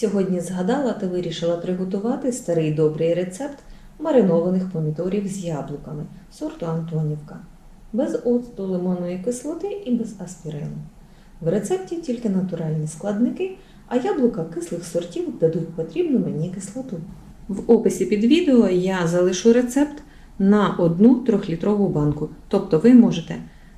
Сьогодні згадала та вирішила приготувати старий добрий рецепт маринованих помідорів з яблуками сорту Антонівка, без оцту лимонної кислоти і без аспірину. В рецепті тільки натуральні складники, а яблука кислих сортів дадуть потрібну мені кислоту. В описі під відео я залишу рецепт на одну трьохлітрову банку. Тобто ви можете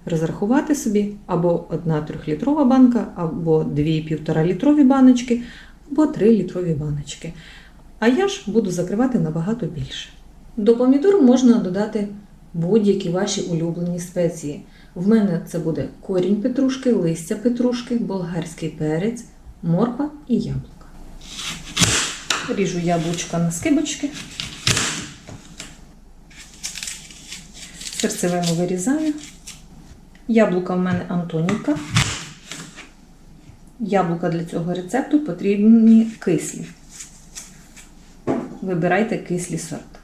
розрахувати собі або одна трьохлітрова банка, або дві півторалітрові баночки, або три літрові баночки. А я ж буду закривати набагато більше. До помідор можна додати будь-які ваші улюблені спеції. В мене це буде корінь петрушки, листя петрушки, болгарський перець, морква і яблука. Ріжу яблучка на скибочки. Серцевину вирізаю. Яблука в мене Антонівка. Яблука для цього рецепту потрібні кислі. Вибирайте кислі сорта.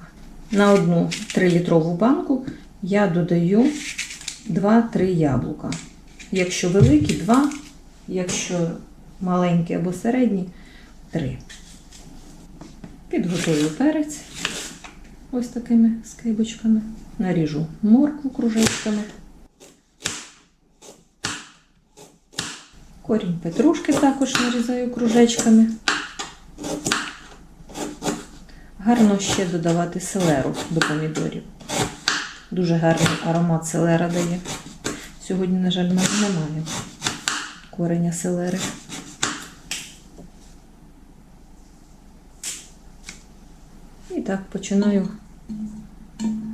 На одну 3-літрову банку я додаю 2-3 яблука. Якщо великі 2, якщо маленькі або середні 3. Підготую перець ось такими скибочками. Наріжу моркву кружечками. Корінь петрушки також нарізаю кружечками. Гарно ще додавати селеру до помідорів. Дуже гарний аромат селера дає. Сьогодні, на жаль, мене немає кореня селери. І так починаю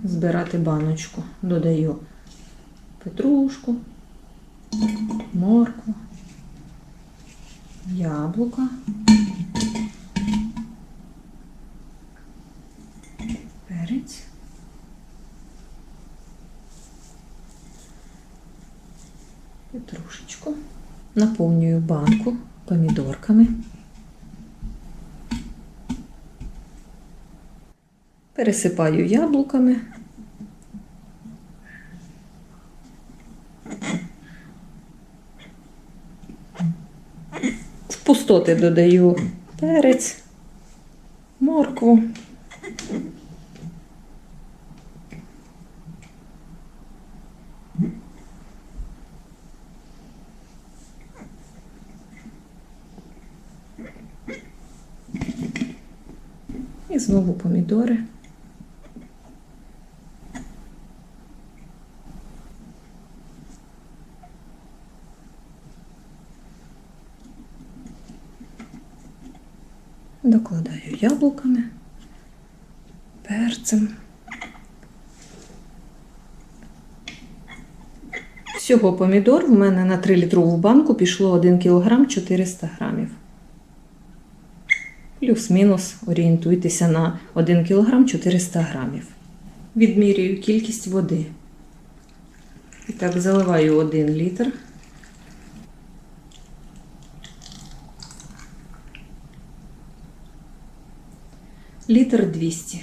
збирати баночку. Додаю петрушку, моркву, яблука. Перець. Петрушечку. Наповнюю банку помідорками. Пересипаю яблуками. В пустоти додаю перець, моркву. І знову помідори. Докладаю яблуками, перцем. Всього помідор в мене на 3-літрову банку пішло 1 кг 400 грамів. Плюс-мінус орієнтуйтеся на 1 кг 400 грамів. Відмірюю кількість води. І так, заливаю 1 літр. Літр 200.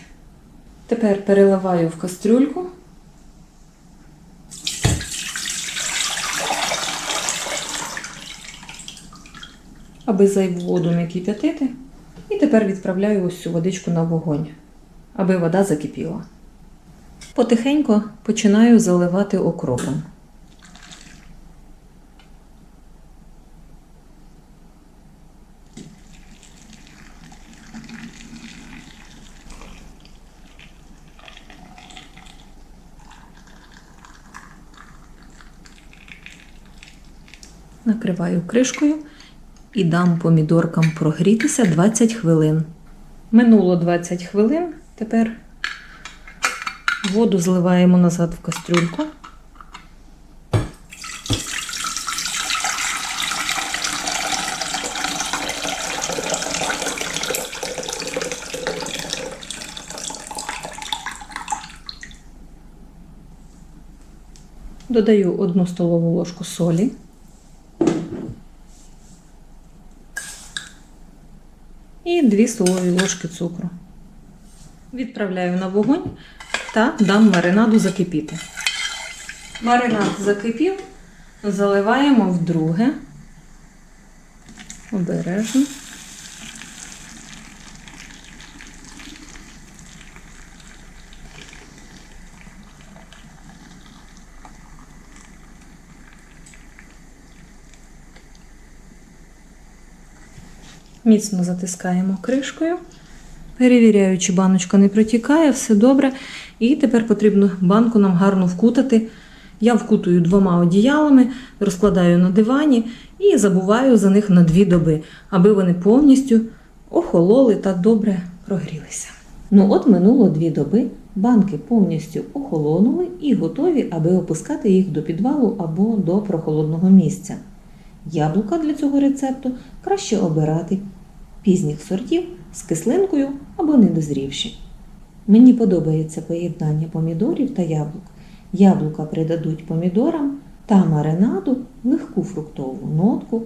Тепер переливаю в кастрюльку. Аби зайву воду не кип'ятити. І тепер відправляю ось цю водичку на вогонь, аби вода закипіла. Потихеньку починаю заливати окропом. Накриваю кришкою і дам помідоркам прогрітися 20 хвилин. Минуло 20 хвилин. Тепер воду зливаємо назад в кастрюльку. Додаю одну столову ложку солі. 2 столові ложки цукру. Відправляю на вогонь та дам маринаду закипіти. Маринад закипів, заливаємо вдруге. Обережно. Міцно затискаємо кришкою. Перевіряю, чи баночка не протікає, все добре. І тепер потрібно банку нам гарно вкутати. Я вкутую двома одіялами, розкладаю на дивані і забуваю за них на дві доби, аби вони повністю охололи та добре прогрілися. Ну от минуло дві доби, банки повністю охолонули і готові, аби опускати їх до підвалу або до прохолодного місця. Яблука для цього рецепту краще обирати пізніх сортів з кислинкою або недозрівші. Мені подобається поєднання помідорів та яблук. Яблука придадуть помідорам та маринаду легку фруктову нотку.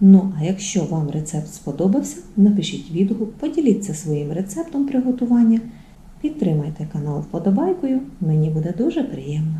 Ну, а якщо вам рецепт сподобався, напишіть відгук, поділіться своїм рецептом приготування, підтримайте канал вподобайкою, мені буде дуже приємно.